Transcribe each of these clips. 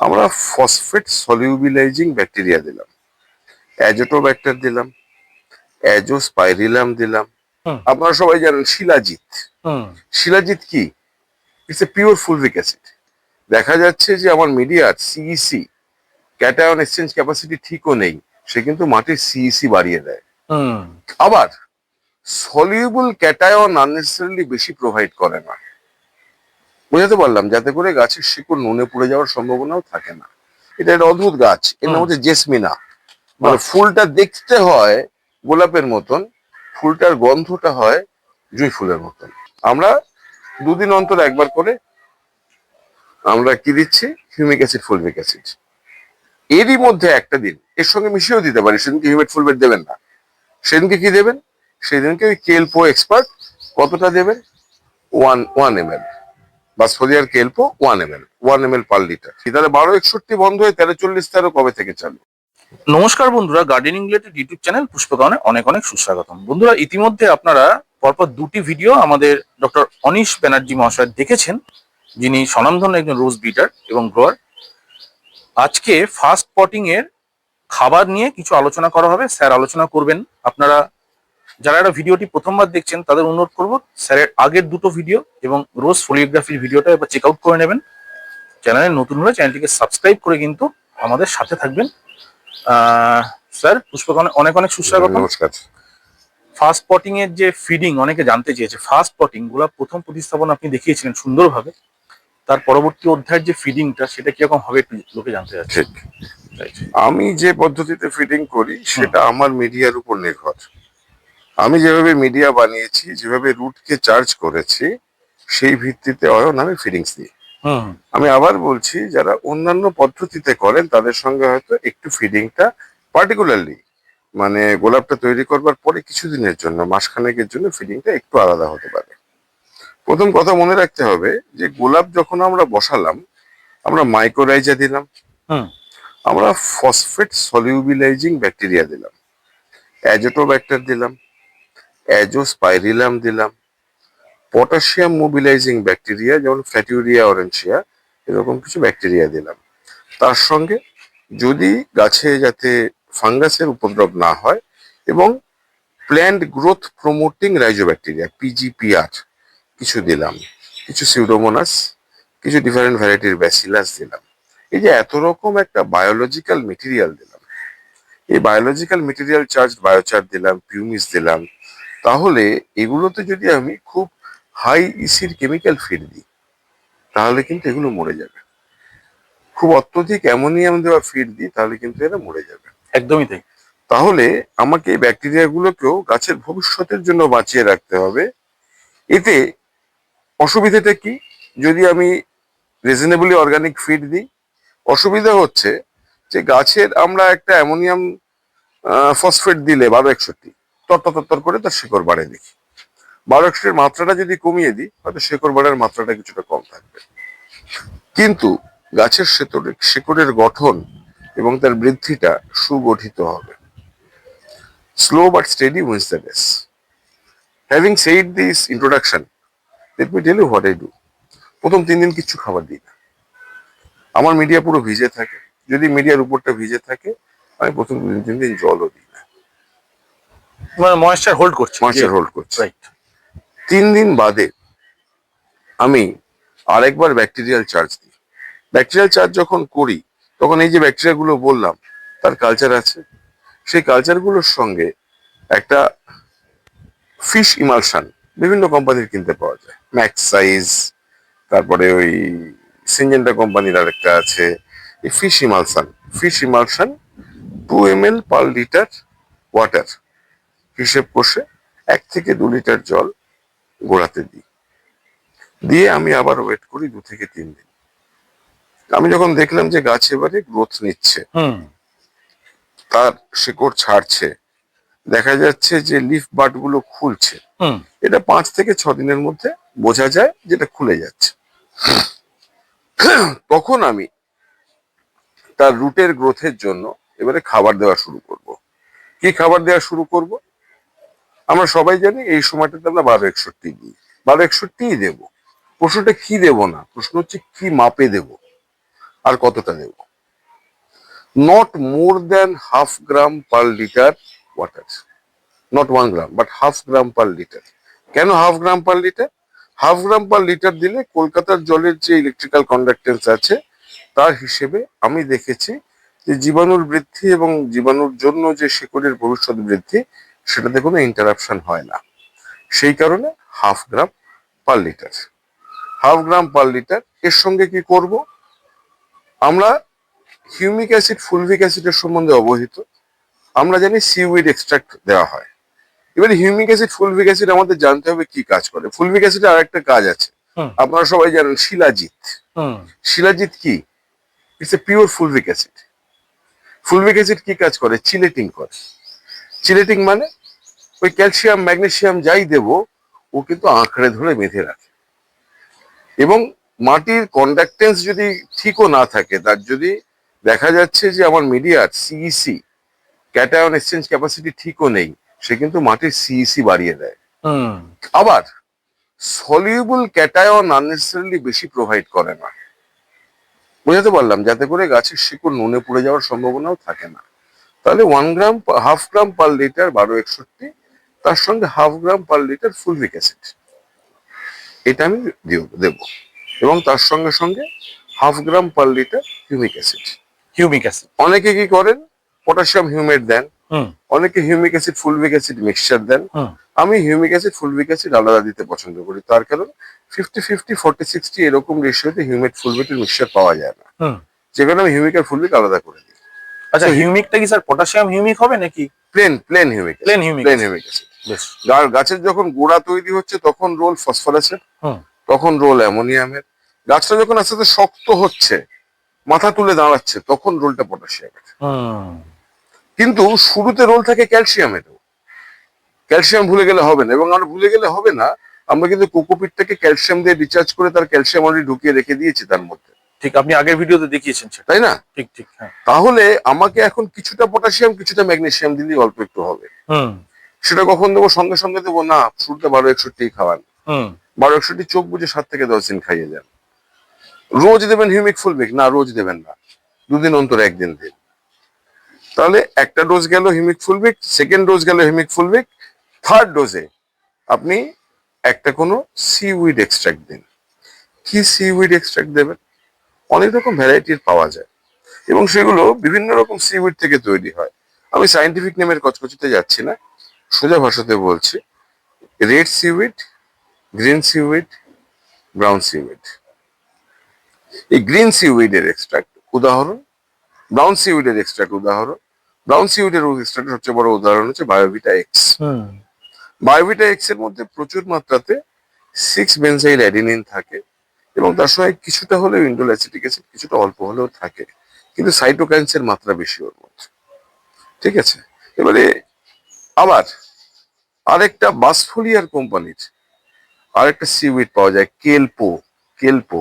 আমরা phosphate solubilizing bacteria দিলাম। Azotobacter দিলাম অ্যাজোস্পাইরিলাম দিলাম। আপনারা সবাই জানেন শিলাজিৎ। শিলাজিৎ কি? It's a pure fulvic acid দেখা যাচ্ছে যে আমার মিডিয়ার সিইসি ক্যাটায়ন এক্সচেঞ্জ ক্যাপাসিটি ঠিকও নেই। সে কিন্তু মাটির সিইসি বাড়িয়ে দেয়। হুম। আবার সলিউবল ক্যাটায়ন আননেসেসারিলি বেশি প্রোভাইড করে না। বুঝাতে পারলাম যাতে করে গাছের শিকড় নুনে পুড়ে যাওয়ার সম্ভাবনাও থাকে না। এটা একটা অদ্ভুত গাছ। এর নাম হচ্ছে জেসমিনা। মানে ফুলটা দেখতে হয় গোলাপের মতন ফুলটার গন্ধটা হয় জুঁই ফুলের মতন। আমরা দুদিন অন্তর একবার করে আমরা কি দিচ্ছি? Humic acid fulvic acid. এরই মধ্যে একটা দিন এর সঙ্গে মিশিয়েও দিতে পারি সেদিনকে হিউমেট ফুলভেট দেবেন না। সেদিনকে কি দেবেন? সেদিনকে ওই কেলপো এক্সপার্ট কতটা দেবেন? One one M L বাসফোদিয়ার Kelpo one M L one M L per litre তাহলে বারো একষট্টি বন্ধ হয়ে তেরো চল্লিশ তেরো কবে থেকে চালু? নমস্কার বন্ধুরা গার্ডেনিং রিলেটেড ইউটিউব চ্যানেল পুষ্পকানে অনেক অনেক সুস্বাগতম। বন্ধুরা, ইতিমধ্যে আপনারা পরপর দুটি ভিডিও আমাদের ডক্টর অনিশ ব্যানার্জি মহাশয় দেখেছেন, যিনি স্বনামধন্য একজন রোজ বিটার এবং গ্রোয়ার আজকে ফার্স্ট পটিং এর খাবার নিয়ে কিছু আলোচনা করা হবে, স্যার আলোচনা করবেন। আপনারা যারা এটা ভিডিওটি প্রথমবার দেখছেন তাদের অনুরোধ করব স্যারের আগের দুটো ভিডিও এবং রোজ ফোলিওগ্রাফির ভিডিওটা এবার চেক আউট করে নেবেন। চ্যানেলে নতুন হলে চ্যানেলটিকে সাবস্ক্রাইব করে কিন্তু আমাদের সাথে থাকবেন। স্যার পুষ্পকনে অনেক অনেক সুস্বাগত নমস্কার। ফাস্ট পটিং এর যে ফিডিং অনেকে জানতে চেয়েছে ফাস্ট পটিংগুলা প্রথম প্রতিস্থাপন আপনি দেখিয়েছিলেন সুন্দরভাবে। তার পরবর্তী অধ্যায়ের যে ফিডিংটা সেটা কীরকম হবে একটু লোকে জানতে ঠিক। আমি যে পদ্ধতিতে ফিডিং করি সেটা আমার মিডিয়ার উপর নির্ভর। আমি যেভাবে মিডিয়া বানিয়েছি যেভাবে রুটকে চার্জ করেছি সেই ভিত্তিতে অয়ন আমি ফিডিংস দিই। হুম। আমি আবার বলছি যারা অন্যান্য পদ্ধতিতে করেন তাদের সঙ্গে হয়তো একটু ফিডিংটা পার্টিকুলারলি মানে গোলাপটা তৈরি করবার পরে কিছুদিনের জন্য মাসখানেকের জন্য ফিডিংটা একটু আলাদা হতে পারে। প্রথম কথা মনে রাখতে হবে যে গোলাপ যখন আমরা বসালাম আমরা মাইক্রোরাইজা দিলাম। হুম। আমরা ফসফেট সলিউবিলাইজিং ব্যাকটেরিয়া দিলাম। অ্যাজোটোব্যাক্টার দিলাম। অ্যাজোস্পাইরিলাম দিলাম। পটাশিয়াম মোবিলাইজিং ব্যাকটেরিয়া, যেমন ফ্যাটিউরিয়া অরেঞ্চিয়া এরকম কিছু ব্যাকটেরিয়া দিলাম। তার সঙ্গে যদি গাছে যাতে ফাঙ্গাসের উপদ্রব না হয় এবং plant growth promoting rhizobacteria PGPR কিছু দিলাম। কিছু সিউডোমোনাস, কিছু ডিফারেন্ট ভ্যারাইটির ব্যাসিলাস দিলাম। এই যে এত রকম একটা বায়োলজিক্যাল মেটেরিয়াল দিলাম। এই বায়োলজিক্যাল মেটেরিয়াল চার্জ বায়োচার দিলাম, পিউমিস দিলাম তাহলে এগুলোতে যদি আমি খুব হাই ইসির কেমিক্যাল ফিড দিই তাহলে কিন্তু এগুলো মরে যাবে। খুব অত্যধিক অ্যামোনিয়াম দেওয়া ফিড দিই তাহলে কিন্তু এরা মরে যাবে। একদমই তাই। তাহলে আমাকে এই ব্যাকটেরিয়াগুলোকেও গাছের ভবিষ্যতের জন্য বাঁচিয়ে রাখতে হবে। এতে অসুবিধাটা কি? যদি আমি রিজনেবলি অর্গানিক ফিড দিই অসুবিধা হচ্ছে যে গাছের আমরা একটা অ্যামোনিয়াম ফসফেট দিলে বারো একষট্টি তত্তর করে তার শিকড় বাড়ে দেখি। বারো মাত্রাটা যদি কমিয়ে দিই হয়তো শিকড় বাড়ার মাত্রাটা কিছুটা কম থাকবে। কিন্তু গাছের শিকড়ের গঠন এবং তার বৃদ্ধিটা সুগঠিত হবে। Slow but steady wins the race having said this introduction let me tell you what I do প্রথম তিন দিন কিচ্ছু খাবার দিই না। আমার মিডিয়া পুরো ভিজে থাকে। যদি মিডিয়ার উপরটা ভিজে থাকে, আমি প্রথম তিন দিন জলও দিই মানে ময়েশ্চার হোল্ড করছে। ময়েশ্চার হোল্ড করছি। রাইট তিন দিন বাদে আমি আরেকবার ব্যাকটেরিয়াল চার্জ দিই। ব্যাকটেরিয়াল চার্জ যখন করি তখন এই যে ব্যাকটেরিয়াগুলো বললাম তার কালচার আছে। সেই কালচারগুলোর সঙ্গে একটা ফিশ ইমালশন বিভিন্ন কোম্পানির কিনতে পাওয়া যায়। ম্যাক্স সাইজ তারপরে ওই সিনজেন্টা কোম্পানির আরেকটা আছে। এই fish emulsion fish emulsion two M L per litre water হিসেব কষে এক থেকে দু লিটার জল গোড়াতে দিই। দিয়ে আমি আবার ওয়েট করি দু থেকে তিন দিন। আমি যখন দেখলাম যে গাছ এবারে গ্রোথ নিচ্ছে তার শিকড় ছাড়ছে দেখা যাচ্ছে যে লিফ বাটগুলো খুলছে হুম। এটা পাঁচ থেকে ছ দিনের মধ্যে বোঝা যায় যেটা খুলে যাচ্ছে। তখন আমি তার রুটের গ্রোথের জন্য এবারে খাবার দেওয়া শুরু করব। কি খাবার দেওয়া শুরু করব? আমরা সবাই জানি এই সময়টাতে আমরা বারো একষট্টি দিই। বারো একষট্টিই দেবো। প্রশ্নটা কি দেব না? প্রশ্ন হচ্ছে কি মাপে দেব? আর কতটা দেব? Not more than half gram per litre water not one gram but half gram per litre কেন half gram per litre half gram per litre দিলে কলকাতার জলের যে ইলেকট্রিক্যাল কন্ডাক্টেন্স আছে, তার হিসেবে আমি দেখেছি যে জীবাণুর বৃদ্ধি এবং জীবাণুর জন্য যে শিকড়ের ভবিষ্যৎ বৃদ্ধি সেটাতে কোনো ইন্টারাপশন হয় না। সেই কারণে half gram per litre half gram per litre এর সঙ্গে কি করব? আমরা হিউমিক অ্যাসিড ফুলভিক অ্যাসিডের সম্বন্ধে অবহিত। আমরা জানি সিউইড এক্সট্রাক্ট দেওয়া হয়। এবারে হিউমিক অ্যাসিড ফুলভিক অ্যাসিড আমাদের জানতে হবে কি কাজ করে। ফুলভিক অ্যাসিডের আরেকটা কাজ আছে। আপনারা সবাই জানেন শিলাজিৎ। শিলাজিৎ কি? It's a pure fulvic acid fulvic acid কি কাজ করে? চিলেটিং করে। চিলেটিং মানে ওই ক্যালসিয়াম ম্যাগনেসিয়াম যাই দেব ও কিন্তু আঁকড়ে ধরে বেঁধে রাখে। এবং মাটির কন্ডাক্টেন্স যদি ঠিকও না থাকে তার যদি দেখা যাচ্ছে যে আমার মিডিয়ার সিইসি ক্যাটায়ন এক্সচেঞ্জ ক্যাপাসিটি ঠিকও নেই সে কিন্তু মাটির সিইসি বাড়িয়ে দেয়। হুম। আবার সলিউবল ক্যাটায়ন আননেসেসারিলি বেশি প্রোভাইড করে না। বোঝাতে পারলাম যাতে করে গাছের শিকড় নুনে পড়ে যাওয়ার সম্ভাবনাও থাকে না। তাহলে one gram half gram per litre বারো একষট্টি তার সঙ্গে half gram per litre fulvic acid. এটা আমি দিব- এবং তার সঙ্গে সঙ্গে half gram per litre humic acid. Humic acid. অনেকে কি করেন? পটাশিয়াম হিউমেট দেন। অনেকে humic acid fulvic acid mixture দেন। আমি হিউমিক অ্যাসিড ফুলভিক অ্যাসিড আলাদা দিতে পছন্দ করি। তার কারণ ফিফটি ফিফটি ফর্টি সিক্সটি এরকম রেশিওতে হিউমেট ফুলভিকের মিক্সচার পাওয়া যায় না। যেখানে আমি হিউমিক আর ফুলভিক আলাদা করে দিই। আচ্ছা হিউমিকটা কি স্যার পটাশিয়াম হিউমিক হবে নাকি? Plain plain humic. Plain humic. Plain humic acid. গাছের যখন গোড়া তৈরি হচ্ছে তখন রোল ফসফরাসের হুম। তখন রোল অ্যামোনিয়ামের। গাছটা যখন আস্তে আস্তে শক্ত হচ্ছে মাথা তুলে দাঁড়াচ্ছে তখন রোলটা পটাশিয়ামের কিন্তু শুরুতে রোল থাকে ক্যালসিয়ামেরও ক্যালসিয়াম ভুলে গেলে হবে না। এবং আমরা ভুলে গেলে হবে না আমরা কিন্তু কোকোপিটটাকে ক্যালসিয়াম দিয়ে রিচার্জ করে তার ক্যালসিয়াম অলরেডি ঢুকিয়ে রেখে দিয়েছি তার মধ্যে। ঠিক আপনি আগের ভিডিওতে দেখিয়েছেন তাই না? ঠিক ঠিক হ্যাঁ। তাহলে আমাকে এখন কিছুটা পটাশিয়াম কিছুটা ম্যাগনেসিয়াম দিলেই অল্প একটু হবে। হুম। সেটা কখন দেবো? সঙ্গে সঙ্গে দেবো? না শুরুতে বারো একষট্টি খাওয়ান। হুম। বারো একষট্টি চোখ বুঝে সাত থেকে দশ দিন খাইয়ে যান। রোজ দেবেন হিউমিক ফুলবিক না রোজ দেবেন না। দুদিন অন্তর একদিন দিন। তাহলে একটা ডোজ গেল হিউমিক ফুলবিক সেকেন্ড ডোজ গেল হিউমিক ফুলবিক থার্ড ডোজে আপনি একটা কোনো সিউইড এক্সট্রাক্ট দিন। কি সিউইড এক্সট্রাক্ট দেবেন? অনেক রকম ভ্যারাইটির পাওয়া যায়। এবং সেগুলো বিভিন্ন রকম সিউইড থেকে তৈরি হয়। আমি সাইন্টিফিক নেমের কচকচিতে যাচ্ছি না। সোজা ভাষাতে বলছি red seaweed green seaweed brown seaweed এই গ্রিন সিউইডের এক্সট্রাক্ট উদাহরণ ব্রাউন সিউইডের এক্সট্রাক্ট উদাহরণ ব্রাউন সিউইডের এক্সট্রাক্ট সবচেয়ে বড় উদাহরণ হচ্ছে বায়োভিটা এক্স হুম। বায়োভিটা এক্সের মধ্যে প্রচুর মাত্রাতে সিক্স বেনজাইল অ্যাডিনিন থাকে এবং তার সঙ্গে কিছুটা হলেও ইন্ডোল অ্যাসিটিক অ্যাসিড কিছুটা অল্প হলেও থাকে। কিন্তু সাইটোকাইন্সের মাত্রা বেশি ওর মধ্যে। ঠিক আছে? এবারে আবার আরেকটা বাসফোলিয়ার কোম্পানির আরেকটা সিউইড পাওয়া যায় কেলপো কেলপো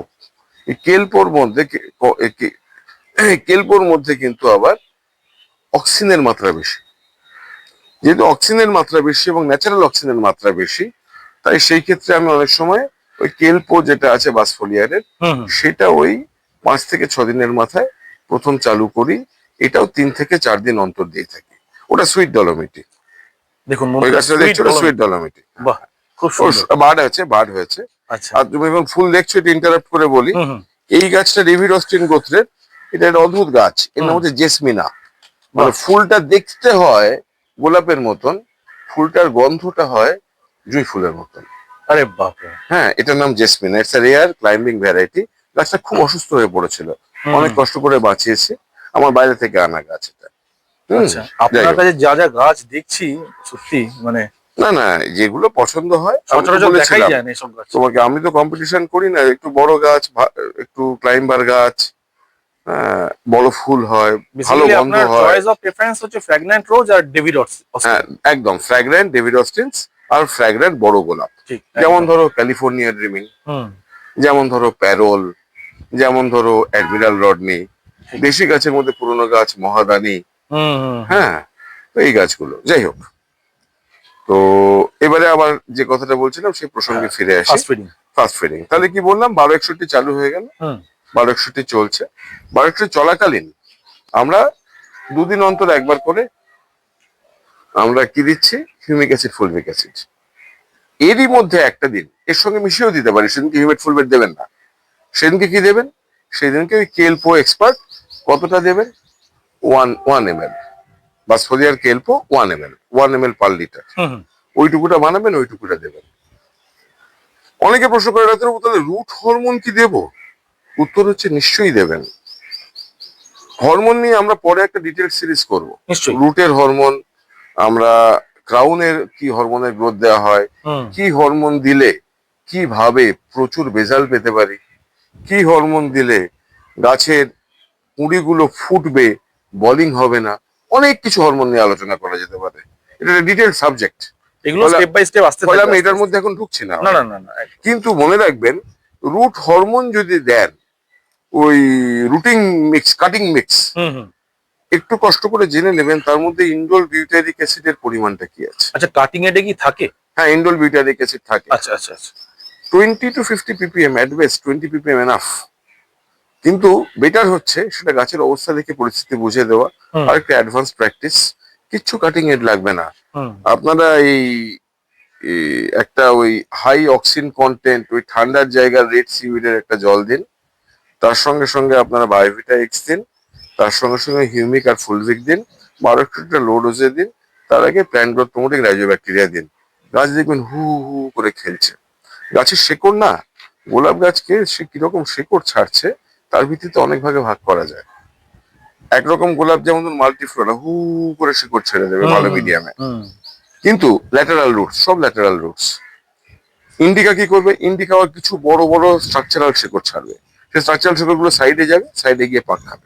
এই কেলপোর মধ্যে কেলপোর মধ্যে কিন্তু আবার অক্সিজেনের মাত্রা বেশি। যেহেতু অক্সিজেনের মাত্রা বেশি এবং ন্যাচারাল অক্সিজেনের মাত্রা বেশি তাই সেই ক্ষেত্রে আমি অনেক সময় ওই কেলপো যেটা আছে বাসফোলিয়ারের। সেটা ওই পাঁচ থেকে ছ দিনের মাথায় প্রথম চালু করি। এটাও তিন থেকে চার দিন অন্তর দিয়ে থাকি। ওটা সুইট ডলোমিটি দেখুন ওই গাছটা দেখছ। সুইট ডলোমিটি বাহ খুব সুন্দর। বার্ড হয়েছে বার্ড হয়েছে। আচ্ছা। আর তুমি যখন ফুল দেখছ এটা ইন্টারাপ্ট করে বলি। এই গাছটা রিভিডস্টিন গোত্রের এটা একটা অদ্ভুত গাছ। এর নাম হচ্ছে জেসমিনা মানে ফুলটা দেখতে হয় গোলাপের মতন ফুলটার গন্ধটা হয় জুঁই ফুলের মতন। আরে বাপরে। হ্যাঁ এটার নাম Jesmina it's a rare climbing variety গাছটা খুব অসুস্থ হয়ে পড়েছিল। অনেক কষ্ট করে বাঁচিয়েছে। আমার বাইরে থেকে আনা গাছ এটা। আপনার কাছে যা যা গাছ দেখছি সত্যি মানে না না যেগুলো পছন্দ হয় তোমাকে আমি তো কম্পিটিশন করি না একটু বড় গাছ একটু ক্লাইম্বার গাছ হ্যাঁ, বড় ফুল হয় ভালো গন্ধ হয়। চয়েস অফ প্রেফারেন্স হচ্ছে ফ্র্যাগন্যান্ট রোজ আর ডেভিড হ্যাঁ একদম ফ্র্যাগ্রেন্ট ডেভিড অস্টিন্স আর ফ্র্যাগ্রেন্ট বড় গোলাপ। যেমন ধরো ক্যালিফোর্নিয়া ড্রিমিং যেমন ধরো প্যারোল যেমন ধরো অ্যাডমিরাল রডনি। দেশি গাছের মধ্যে পুরনো গাছ মহাদানি হ্যাঁ তো এই গাছগুলো যাই হোক। তো এবারে আবার যে কথাটা বলছিলাম সেই প্রসঙ্গে ফিরে আসি। ফাস্ট ফিডিং তাহলে কি বললাম বারো একষট্টি চালু হয়ে গেল? বারো একষট্টি চলছে। বারো একষট্টি চলাকালীন আমরা দুদিন অন্তর একবার করে আমরা কি দিচ্ছি? Humic acid fulvic acid. এরই মধ্যে একটা দিন এর সঙ্গে মিশিয়েও দিতে পারি। সেদিনকে হিউমেট ফুলভেট দেবেন না। সেদিনকে কি দেবেন? সেদিনকে ওই কেলপো এক্সপার্ট কতটা দেবেন? ওয়ান ওয়ান এম এল বা সোডিয়ার Kelpo one M L one M L per litre. ওইটুকুটা বানাবেন ওইটুকুটা দেবেন। অনেকে প্রশ্ন করে রাতের তাহলে রুট হরমোন কি দেব? উত্তর হচ্ছে নিশ্চয়ই দেবেন। হরমোন নিয়ে আমরা পরে একটা ডিটেল সিরিজ করব। রুটের হরমোন আমরা ক্রাউনের কি হরমোনের গ্রোথ দেওয়া হয় কি হরমোন দিলে কীভাবে প্রচুর বেজাল পেতে পারি কি হরমোন দিলে গাছের কুঁড়িগুলো ফুটবে বলিং হবে না। অনেক কিছু হরমোন নিয়ে আলোচনা করা যেতে পারে। এটা ডিটেল সাবজেক্ট এগুলো স্টেপ বাই স্টেপ আসতে থাকবে আমি এটার মধ্যে এখন ঢুকছি না। না না না কিন্তু মনে রাখবেন রুট হরমোন যদি দেন ওই rooting mix cutting mix hmm hmm. একটু কষ্ট করে জেনে নেবেন তার মধ্যে ইন্ডোল বিউটারিক অ্যাসিডের পরিমাণটা কি আছে। আচ্ছা কাটিং এডে কি থাকে? হ্যাঁ ইন্ডোল বিউটারিক অ্যাসিড থাকে। আচ্ছা আচ্ছা আচ্ছা। Twenty to fifty PPM at best twenty PPM enough কিন্তু বেটার হচ্ছে সেটা গাছের অবস্থা দেখে পরিস্থিতি বুঝে দেওয়া আর একটা অ্যাডভান্স প্র্যাকটিস কিচ্ছু কাটিং এড লাগবে না। আপনারা এই একটা ওই হাই অক্সিন কন্টেন্ট ওই ঠান্ডার জায়গার রেড সিউইডের একটা জল দিন তার সঙ্গে সঙ্গে আপনারা বায়োভিটা এক্স দিন তার সঙ্গে সঙ্গে হিউমিক আর ফুলভিক দিন বারো একটা লো ডোজে দিন তার আগে প্ল্যান্ট গ্রোথ প্রমোটিং রাইজোব্যাকটেরিয়া দিন। গাছ দেখবেন হু হু করে খেলছে। গাছের শেকড় না গোলাপ গাছকে সে কীরকম শেকড় ছাড়ছে তার ভিত্তিতে অনেক ভাগে ভাগ করা যায়। একরকম গোলাপ যেমন মাল্টিফ্লোরা হু করে শেকড় ছেড়ে দেবে ভালো মিডিয়ামে। কিন্তু ল্যাটারাল রুটস সব ল্যাটারাল রুটস। ইন্ডিকা কি করবে? ইন্ডিকা কিছু বড় বড় স্ট্রাকচারাল শেকড় ছাড়বে। সেই স্ট্রাকচারাল শেকড়গুলো সাইডে যাবে সাইডে গিয়ে পাক খাবে।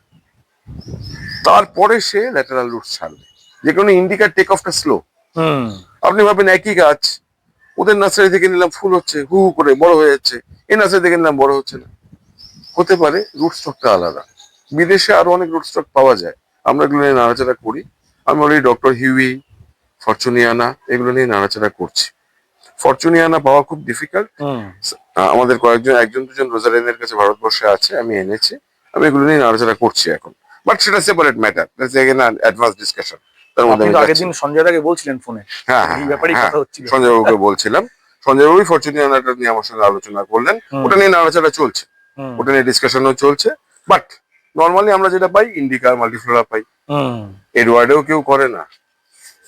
তারপরে সে ল্যাটারাল রুটস ছাড়বে। যে কোনো ইন্ডিকার টেক অফটা স্লো আপনি ভাবেন একই গাছ ওদের নার্সারি থেকে নিলাম ফুল হচ্ছে হু হু করে বড় হয়ে যাচ্ছে এই নার্সারি থেকে নিলাম বড় হচ্ছে না। হতে পারে রুট স্টকটা আলাদা। বিদেশে আরও অনেক রুট স্টক পাওয়া যায়। আমরা এগুলো নিয়ে নাড়াচাড়া করি। আমি অলরেডি ডক্টর হিউই ফরচুনিয়ানা এগুলো নিয়ে নাড়াচাড়া করছি। ফরচুনিয়ানা পাওয়া খুব ডিফিকাল্ট আমাদের কয়েকজন একজন দুজন রোজারিনের কাছে ভারতবর্ষে আছে আমি এনেছি। আমি এগুলো নিয়ে নাড়াচাড়া করছি এখন। বাট সেটা সেপারেট ম্যাটার অ্যাডভান্স ডিসকাশন তার মধ্যে আগের দিন সঞ্জয় দাকে বলছিলেন ফোনে। হ্যাঁ হ্যাঁ হ্যাঁ, কথা হচ্ছিল। সঞ্জয় বাবুকে বলছিলাম। সঞ্জয় বাবুই ফরচুনিয়ানাটা নিয়ে আমার সঙ্গে আলোচনা করলেন। ওটা নিয়ে নাড়াচাড়া চলছে। ওটা নিয়ে ডিসকাশনও চলছে। বাট নর্মালি আমরা যেটা পাই ইন্ডিকা মাল্টিফ্লোরা পাই। হুম। এডওয়ার্ডেও কেউ করে না।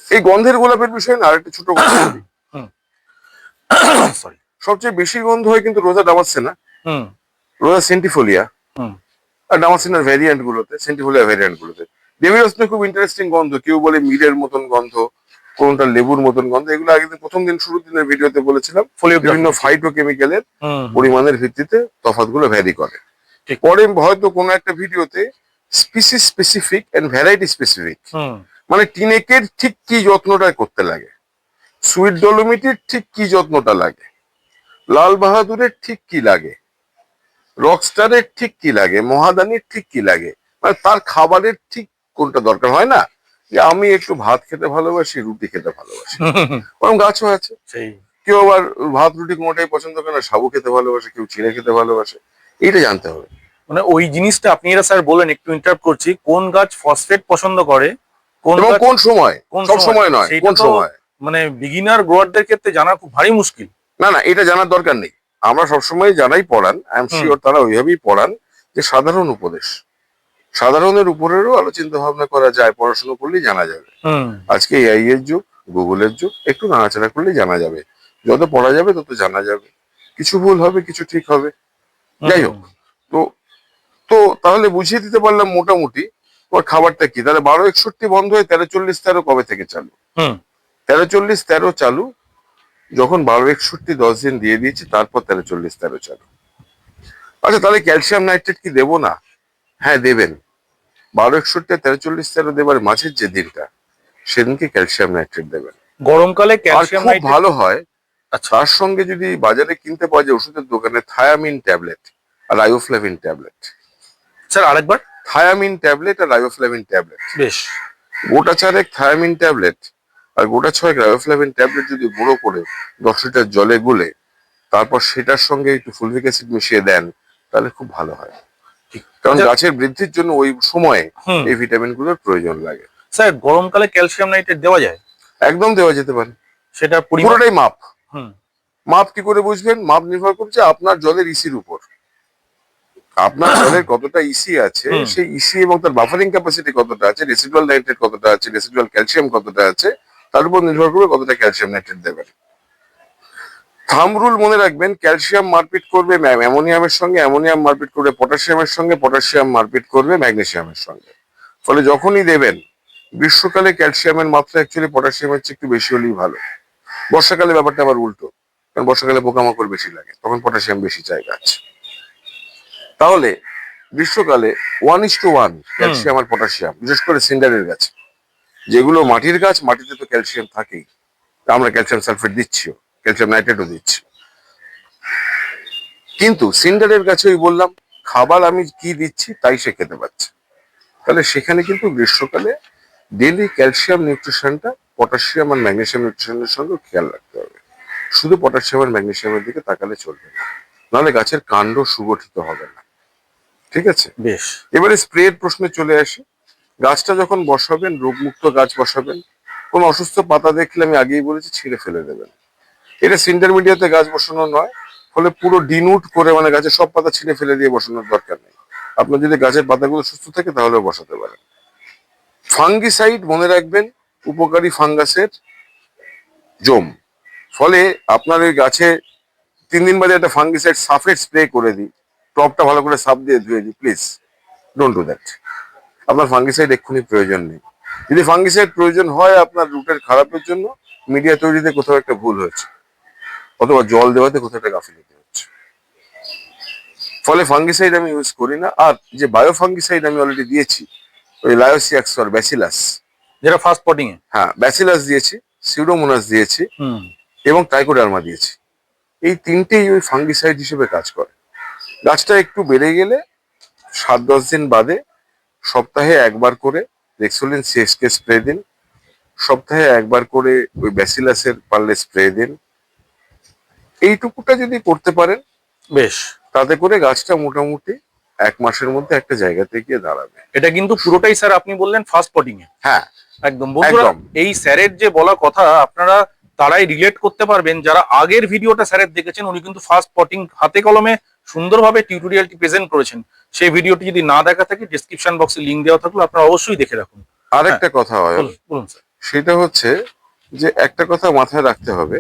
এই গন্ধের গোলাপের বিষয়ে না আরেকটা ছোট কথা বলি। সরি সবচেয়ে বেশি গন্ধ হয় কিন্তু রোজা ডামাসেনা হুম। রোজা সেন্টিফোলিয়া হুম। আর ডামাসিনার ভ্যারিয়েন্ট গুলোতে সেন্টিফোলিয়া ভ্যারিয়েন্ট গুলোতে। ডেভিরসনে খুব ইন্টারেস্টিং গন্ধ কেউ বলে মিরের মতন গন্ধ। কোনটা লেবুর মতন গন্ধ। এগুলো আগে প্রথম দিন শুরুর দিনের ভিডিওতে বলেছিলাম বিভিন্ন ফাইটোকেমিক্যালের হুম পরিমাণের ভিত্তিতে তফাৎগুলো ভ্যারি করে। পরে হয়তো কোনো একটা ভিডিওতে species specific and variety specific মানে টিনেকের ঠিক কি যত্নটা করতে লাগে? সুইট ডলোমিটির ঠিক কি যত্নটা লাগে? লাল বাহাদুরের ঠিক কি লাগে? রকস্টারের ঠিক কি লাগে? মহাদানির ঠিক কি লাগে? মানে তার খাবারের ঠিক কোনটা দরকার হয় না? যে আমি একটু ভাত খেতে ভালোবাসি রুটি খেতে ভালোবাসি। ওরকম গাছও আছে। কেউ আবার ভাত রুটি কোনোটাই পছন্দ করে না সাবু খেতে ভালোবাসে কেউ চিড়ে খেতে ভালোবাসে এইটা জানতে হবে। মানে ওই জিনিসটা আপনি এরা স্যার বলেন একটু ইন্টারাপ্ট করছি কোন গাছ ফসফেট পছন্দ করে কোন কোন সময়? কোন সব সময়? সময় নয় কোন সময়? মানে বিগিনার গ্রোয়ারদের ক্ষেত্রে জানা খুব ভারী মুশকিল। না না এটা জানার দরকার নেই। আমরা সবসময় জানাই পড়ান আই এম শিওর তারা ওইভাবেই পড়ান যে সাধারণ উপদেশ। সাধারণের উপরেরও আলো চিন্তা ভাবনা করা যায় পড়াশোনা করলেই জানা যাবে। আজকে এআই এর যুগ গুগলের যুগ একটু নাড়াচাড়া করলেই জানা যাবে। যত পড়া যাবে তত জানা যাবে। কিছু ভুল হবে কিছু ঠিক হবে। যাই হোক তো তো তাহলে বুঝিয়ে দিতে পারলাম মোটামুটি ওর খাবারটা কি? তাহলে বারো একষট্টি বন্ধ হয়ে তেরো চল্লিশ তেরো কবে থেকে চালু? হুম। তেরো চল্লিশ তেরো চালু যখন বারো একষট্টি দশ দিন দিয়ে দিয়েছি তারপর তেরো চল্লিশ তেরো চালু। আচ্ছা তাহলে ক্যালসিয়াম নাইট্রেট কি দেবো না? হ্যাঁ দেবেন। বারো একষট্টি তেরো চল্লিশ তেরো দেবার মাঝের যে দিনটা সেদিনকে ক্যালসিয়াম নাইট্রেট দেবেন। গরমকালে ক্যালসিয়াম খুব ভালো হয় আচ্ছা। তার সঙ্গে যদি বাজারে কিনতে পাওয়া যায় ওষুধের দোকানে থায়ামিন ট্যাবলেট আর রাইওফ্লাভিন ট্যাবলেট। স্যার আরেকবার? থায়ামিন ট্যাবলেট আর রাইওফ্লাভিন ট্যাবলেট। বেশ। গোটা চারেক থায়ামিন ট্যাবলেট আর গোটা ছয়েক রায়োফ্লাভিন ট্যাবলেট যদি গুঁড়ো করে দশ লিটার জলে গুলে তারপর সেটার সঙ্গে একটু ফুলভিক অ্যাসিড মিশিয়ে দেন তাহলে খুব ভালো হয়। কারণ আচ্ছা। গাছের বৃদ্ধির জন্য ওই সময়ে এই ভিটামিনগুলোর প্রয়োজন লাগে। স্যার গরমকালে ক্যালসিয়াম নাইট্রেট দেওয়া যায়? একদম দেওয়া যেতে পারে। সেটা পুরোটাই মাপ। মাপ কি করে বুঝবেন? মাপ নির্ভর করছে আপনার জলের ইসির উপর। আপনার জলের কতটা ইসি আছে সেই ইসি এবং তার বাফারিং ক্যাপাসিটি কতটা আছে রেসিডুয়াল নাইট্রেট কতটা আছে রেসিডুয়াল ক্যালসিয়াম কতটা আছে তার উপর নির্ভর করে কতটা ক্যালসিয়াম নাইট্রেট দেবেন। থাম রুল মনে রাখবেন ক্যালসিয়াম মারপিট করবে অ্যামোনিয়ামের সঙ্গে অ্যামোনিয়াম মারপিট করবে পটাশিয়ামের সঙ্গে পটাশিয়াম মারপিট করবে ম্যাগনেসিয়ামের সঙ্গে। ফলে যখনই দেবেন গ্রীষ্মকালে ক্যালসিয়ামের মাত্রা অ্যাকচুয়ালি পটাশিয়ামের চেয়ে একটু বেশি হলেই ভালো। বর্ষাকালে ব্যাপারটা আবার উল্টো কারণ বর্ষাকালে পোকামাকড় বেশি লাগে তখন পটাশিয়াম বেশি চাই গাছ তাহলে গ্রীষ্মকালে one is to one calcium R potassium বিশেষ করে সিন্ডারের গাছ। যেগুলো মাটির গাছ মাটিতে তো ক্যালসিয়াম থাকেই। তা আমরা ক্যালসিয়াম সালফেট দিচ্ছিও। ক্যালসিয়াম নাইট্রেটও দিচ্ছি। কিন্তু সিন্ডারের গাছে ওই বললাম খাবার আমি কি দিচ্ছি তাই সে খেতে পাচ্ছে তাহলে সেখানে কিন্তু গ্রীষ্মকালে ডেলি ক্যালসিয়াম নিউট্রিশনটা পটাশিয়াম আর ম্যাগনেশিয়াম নিউট্রিশনের সঙ্গে খেয়াল রাখতে হবে। শুধু পটাশিয়াম আর ম্যাগনেশিয়ামের দিকে তাকালে চলবে না। নাহলে গাছের কাণ্ড সুগঠিত হবে না। ঠিক আছে? বেশ। এবারে স্প্রের প্রশ্নে চলে আসি। গাছটা যখন বসাবেন রোগমুক্ত গাছ বসাবেন কোন অসুস্থ পাতা দেখলে আমি আগেই বলেছি ছিঁড়ে ফেলে দেবেন। এটা সিন্টার মিডিয়াতে গাছ বসানো নয়, ফলে পুরো ডিনুট করে মানে গাছের সব পাতা ছিঁড়ে ফেলে দিয়ে বসানোর দরকার নেই। আপনার যদি গাছের পাতাগুলো সুস্থ থাকে তাহলেও বসাতে পারেন। ফাঙ্গিসাইড মনে রাখবেন, উপকারী ফাঙ্গাসের জম। ফলে আপনার ওই গাছে তিন দিন বাদে একটা ফাঙ্গিসাইড সাফেট স্প্রে করে দিই। টপটা ভালো করে সাফ দিয়ে ধুয়ে দিই, প্লিজ। ডোন্ট ডু দ্যাট আপনার ফাঙ্গিসাইড এক্ষুনি প্রয়োজন নেই। যদি ফাঙ্গিসাইড প্রয়োজন হয় আপনার রুটের খারাপের জন্য, মিডিয়া তৈরিতে কোথাও একটা ভুল হয়েছে। অথবা জল দেওয়াতে কোথাও একটা গাফিলতি হচ্ছে। ফলে ফাঙ্গিসাইড আমি ইউজ করি না। আর যে বায়ো ফাঙ্গিসাইড আমি অলরেডি দিয়েছি ওই লায়োসিয়াক্স আর ব্যাসিলাস যেটা ফার্স্ট পটিং এ? হ্যাঁ ব্যাসিলাস দিয়েছি সিউডোমোনাস দিয়েছি হুম। এবং টাইকোডার্মা দিয়েছি। এই তিনটেই ওই ফাঙ্গিসাইড হিসেবে কাজ করে। গাছটা একটু বেড়ে গেলে সাত দশ দিন বাদে সপ্তাহে একবার করে রেক্সোলিন সিএসকে স্প্রে দিন। সপ্তাহে একবার করে ওই ব্যাসিলাসের পারলে স্প্রে দিন। এইটুকুটা যদি করতে পারেন বেশ। তাতে করে গাছটা মোটামুটি এক মাসের মধ্যে একটা জায়গাতে গিয়ে দাঁড়াবে। এটা কিন্তু পুরোটাই স্যার আপনি বললেন ফার্স্ট পটিং এ। হ্যাঁ। একদম। বন্ধুরা। এই স্যারের যে বলা কথা আপনারা তারাই রিলেট করতে পারবেন। যারা আগের ভিডিওটা স্যারের দেখেছেন উনি কিন্তু ফার্স্ট পটিং হাতে কলমে সুন্দরভাবে টিউটোরিয়ালটি প্রেজেন্ট করেছেন। সেই ভিডিওটি যদি না দেখা থাকে ডিসক্রিপশন বক্সে লিংক দেওয়া থাকলে আপনারা অবশ্যই দেখে রাখুন। আরেকটা কথা হয় বলুন স্যার। সেটা হচ্ছে যে একটা কথা মাথায় রাখতে হবে।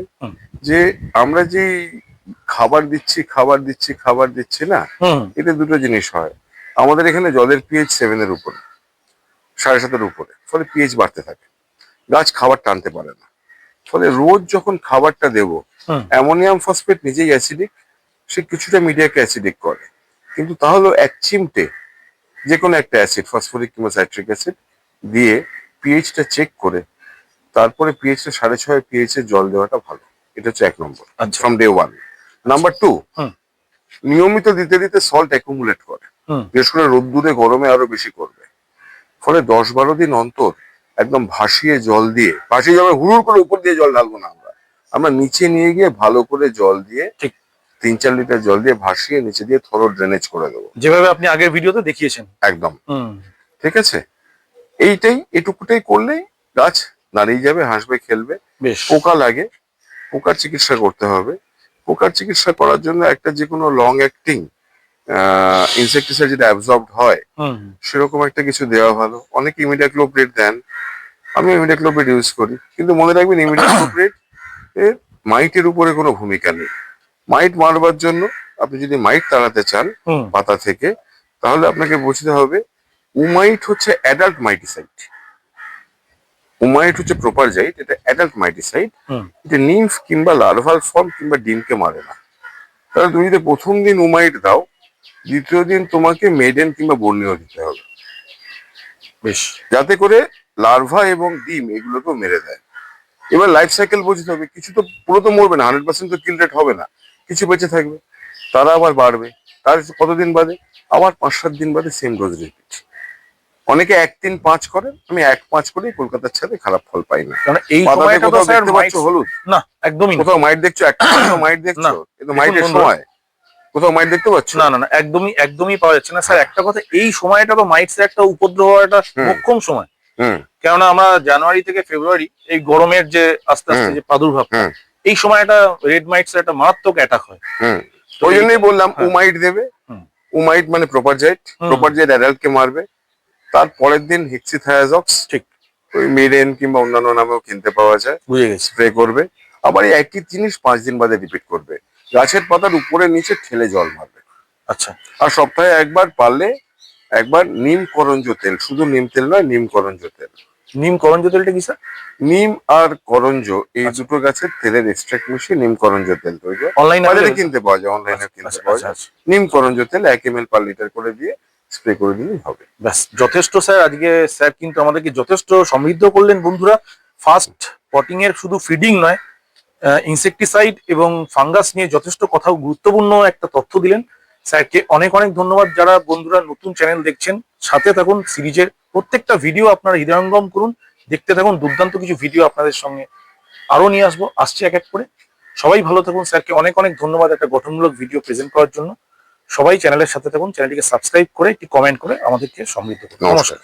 যে আমরা যে খাবার দিচ্ছি খাবার দিচ্ছি খাবার দিচ্ছি না এটা দুটো জিনিস হয়। আমাদের এখানে জলের পিএইচ সেভেনের উপরে সাড়ে সাতের উপরে ফলে পিএইচ বাড়তে থাকে। গাছ খাবার টানতে পারে না। ফলে রোজ যখন খাবারটা দেব অ্যামোনিয়াম ফসফেট নিজেই অ্যাসিডিক সে কিছুটা মিডিয়াকে অ্যাসিডিক করে। কিন্তু তাহলেও এক চিমটে যে কোনো একটা অ্যাসিড ফসফরিক কিংবা সাইট্রিক অ্যাসিড দিয়ে পিএইচটা চেক করে তারপরে পিএইচটা সাড়ে ছয় পিএইচ এর জল দেওয়াটা ভালো। এটা হচ্ছে এক নম্বর from day one number two নিয়মিত দিতে দিতে সল্ট অ্যাকুমুলেট করে। বিশেষ করে রোদ্দুরে গরমে আরও বেশি করবে। ফলে দশ বারো দিন অন্তর একদম ভাসিয়ে জল দিয়ে ভাসিয়ে জলে হুড়ুর করে উপর দিয়ে জল ঢালবো না আমরা। আমরা নিচে নিয়ে গিয়ে ভালো করে জল দিয়ে ঠিক। তিন চার লিটার জল দিয়ে ভাসিয়ে নিচে দিয়ে থরো ড্রেনেজ করে দেবো। যেভাবে আপনি আগের ভিডিওতে দেখিয়েছেন। একদম। ঠিক আছে? এইটাই এটুকুটাই করলেই গাছ দাঁড়িয়ে যাবে হাসবে খেলবে। বেশ। পোকা লাগে পোকার চিকিৎসা করতে হবে। পোকার চিকিৎসা করার জন্য একটা যে কোনো লং অ্যাক্টিং ইনসেকটিসাইড যেটা অ্যাবজর্বড হয় সেরকম একটা কিছু দেওয়া ভালো। অনেকে ইমিডাক্লোপ্রিড দেন আমি ইমিডাক্লোপ্রিড ইউজ করি। কিন্তু মনে রাখবেন ইমিডাক্লোপ্রিড এর মাইটের উপরে কোনো ভূমিকা নেই। মাইট মারবার জন্য আপনি যদি মাইট তাড়াতে চান পাতা থেকে তাহলে আপনাকে বুঝতে হবে উমাইট হচ্ছে অ্যাডাল্ট মাইটিসাইড উমাইট হচ্ছে প্রপার জাইট এটা অ্যাডাল্ট মাইটিসাইড এটা নিমফ কিংবা লার্ভাল ফর্ম কিংবা ডিমকে মারে না। তাহলে তুমি যদি প্রথম দিন উমাইট দাও দ্বিতীয় দিন তোমাকে মেডেন কিংবা বর্ণীয় দিতে হবে। বেশ। যাতে করে লার্ভা এবং ডিম এগুলোকেও মেরে দেয়। এবার লাইফ সাইকেল বুঝতে হবে কিছু তো পুরো তো মরবে না হান্ড্রেড পার্সেন্ট তো কিল রেট হবে না। কিছু বেঁচে থাকবে তারা আবার বাড়বে। তার কতদিন বাদে? আবার পাঁচ সাত দিন বাদে সেম ডোজ রিপিট অনেকে এক তিন পাঁচ করে আমি এক পাঁচ করেই কলকাতার ছাদে খারাপ ফল পাই না। এই সময়টা তো স্যার দেখতে হলুদ? না একদমই কোথাও মাইট দেখছ? একটা কোথাও মাইট দেখছ? কিন্তু মাইটের সময়। কোথাও মাইট দেখতে পাচ্ছ? না না না একদমই একদমই পাওয়া যাচ্ছে না। স্যার একটা কথা এই সময়টা তো মাইটসের একটা উপদ্রব একটা। মোক্ষম সময়। হুম। কেননা আমরা জানুয়ারি থেকে ফেব্রুয়ারি এই গরমের যে আস্তে আস্তে যে প্রাদুর্ভাব এই সময়টা রেড মাইটস একটা মারাত্মক অ্যাটাক হয়। ওই জন্যই বললাম হ্যাঁ। উমাইট দেবে। উমাইট মানে প্রপারজাইট। হুম। প্রপারজাইট অ্যাডাল্টকে মারবে। তার পরের দিন হেক্সিথায়াজক্স ঠিক। ওই মিডেন কিংবা অন্যান্য নামেও কিনতে পাওয়া যায়। বুঝে গেছি। স্প্রে করবে। আবার এই একই জিনিস পাঁচ দিন বাদে রিপিট করবে। গাছের পাতার উপরে নিচে ঠেলে জল মারবে। আচ্ছা। আর সপ্তাহে একবার পারলে একবার নিম করঞ্জ তেল। শুধু নিম তেল নয় নিম করঞ্জ তেল। নিম করঞ্জ তেলটা কি স্যার? নিম আর করঞ্জ এই আচ্ছা। দুটো গাছের তেলের এক্সট্রাক্ট মিশিয়ে নিম করঞ্জ তেল তৈরি অনলাইনে কিনতে পাওয়া যায় অনলাইনে কিনতে আচ্ছা পাওয়া আচ্ছা যায়। নিম করঞ্জ তেল এক এম এল পার লিটার করে দিয়ে স্প্রে করে দিলেই হবে। ব্যাস, যথেষ্ট স্যার, আজকে স্যার কিন্তু আমাদেরকে যথেষ্ট সমৃদ্ধ করলেন বন্ধুরা। ফার্স্ট পটিং এর শুধু ফিডিং নয় ইনসেকটিসাইড এবং ফাঙ্গাস নিয়ে যথেষ্ট কথা গুরুত্বপূর্ণ একটা তথ্য দিলেন। স্যারকে অনেক অনেক ধন্যবাদ। যারা বন্ধুরা নতুন চ্যানেল দেখছেন, সাথে থাকুন সিরিজের প্রত্যেকটা ভিডিও আপনারা হৃদয়ঙ্গম করুন। দেখতে থাকুন, দুর্দান্ত কিছু ভিডিও আপনাদের সঙ্গে আরও নিয়ে আসব। আসছে এক এক করে। সবাই ভালো থাকুন। স্যারকে অনেক অনেক ধন্যবাদ একটা গঠনমূলক ভিডিও প্রেজেন্ট করার জন্য। সবাই চ্যানেলের সাথে থাকুন চ্যানেলটিকে সাবস্ক্রাইব করে একটি কমেন্ট করে আমাদেরকে সমৃদ্ধ করুন নমস্কার।